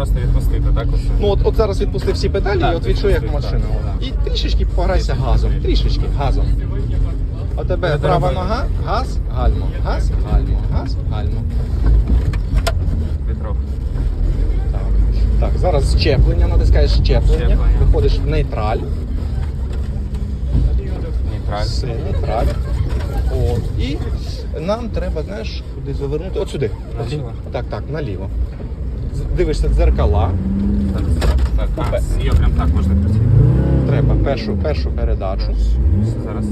просто відпустити, так? Ну от, от зараз відпусти всі педалі Так, і от відчуй, як машина. І трішечки пограйся газом. Трішечки газом. У тебе права нога, газ, гальмо, газ, гальмо, газ, гальмо. Вітров. Так. Так, зараз щеплення, натискаєш щеплення, Щеплення. виходиш в нейтраль. Нейтраль. Все, нейтраль. От. І нам треба, знаєш, куди завернути. От сюди. Наліво? Так, так, наліво. Дивишся дзеркала. Так, так. А, з- його прям так можна працювати. Треба першу, першу передачу. Зараз.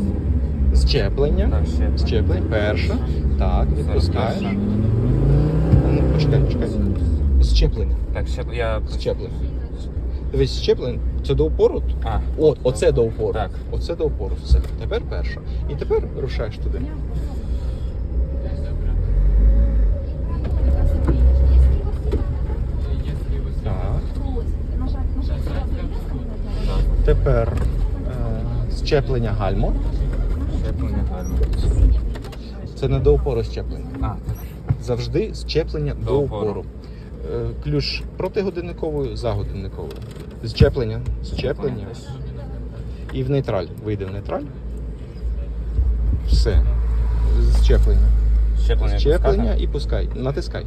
Щеплення. Так, ще. Щеплення. Перша. Так, відпускаєш. перша. Ну, почекай, почекай. Щеплення. Так, ще я. Щеплення. Дивись, щеплення. Це до упору. А, От, оце до упору. Так. Оце до упору. Все. Тепер перша. І тепер рушаєш туди. Так. Тепер е, щеплення гальмо. щеплення гарно. Це не до опору щеплення. А. Завжди щеплення до, До опору. опору. Е, Ключ протигодинниковою, за годинниковою. Щеплення, щеплення. І в нейтраль. Вийде в нейтраль. Все. Щеплення. Щеплення. Щеплення і пускай. Натискай.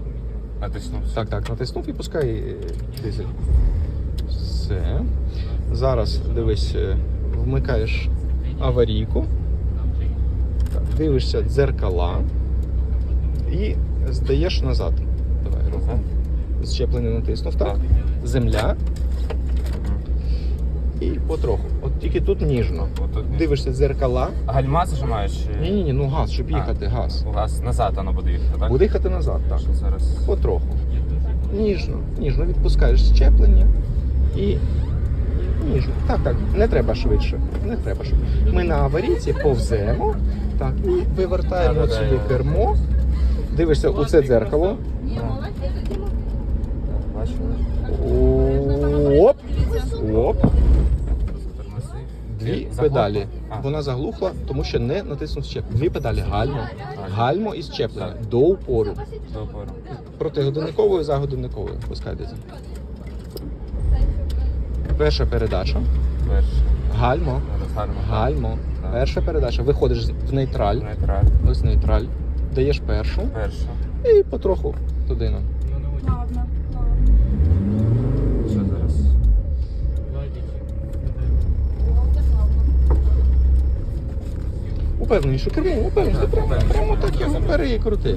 Натиснув. Так, так, натиснув і пускай е, дизель. Все. Зараз дивись, е, вмикаєш аварійку. Так, дивишся дзеркала і здаєш назад. Давай руку. Щеплення натиснув, так. Земля і потроху. От тільки тут ніжно. Ніж. Дивишся дзеркала. Гальма зажимаєш? Ні, ні, ні, ну газ, щоб їхати, газ. Газ назад воно буде їхати, так? Буде їхати назад, так. Що зараз. Потроху. Ніжно, ніжно відпускаєш щеплення і ніжно. Так, так, не треба швидше. Не треба швидше. Ми на аварійці повземо так, і вивертаємо сюди кермо. Дивишся у це дзеркало. Оп! Оп! Дві педалі. Вона заглухла, тому що не натиснув щеплення. Дві педалі гальмо. Гальмо і щеплення. До упору. до опору. Протигодинниковою, за годинниковою. Пускай десь. Перша передача. Перше. Гальмо. Зараз гарно. Гальмо. Так. Перша передача. Виходиш в нейтраль. Нейтраль. Ось нейтраль. Даєш першу Перша. і потроху туди нам. Ладно, Що зараз? Упевненіше кермо, упевненіше. Прямо, прямо так його бери і крути.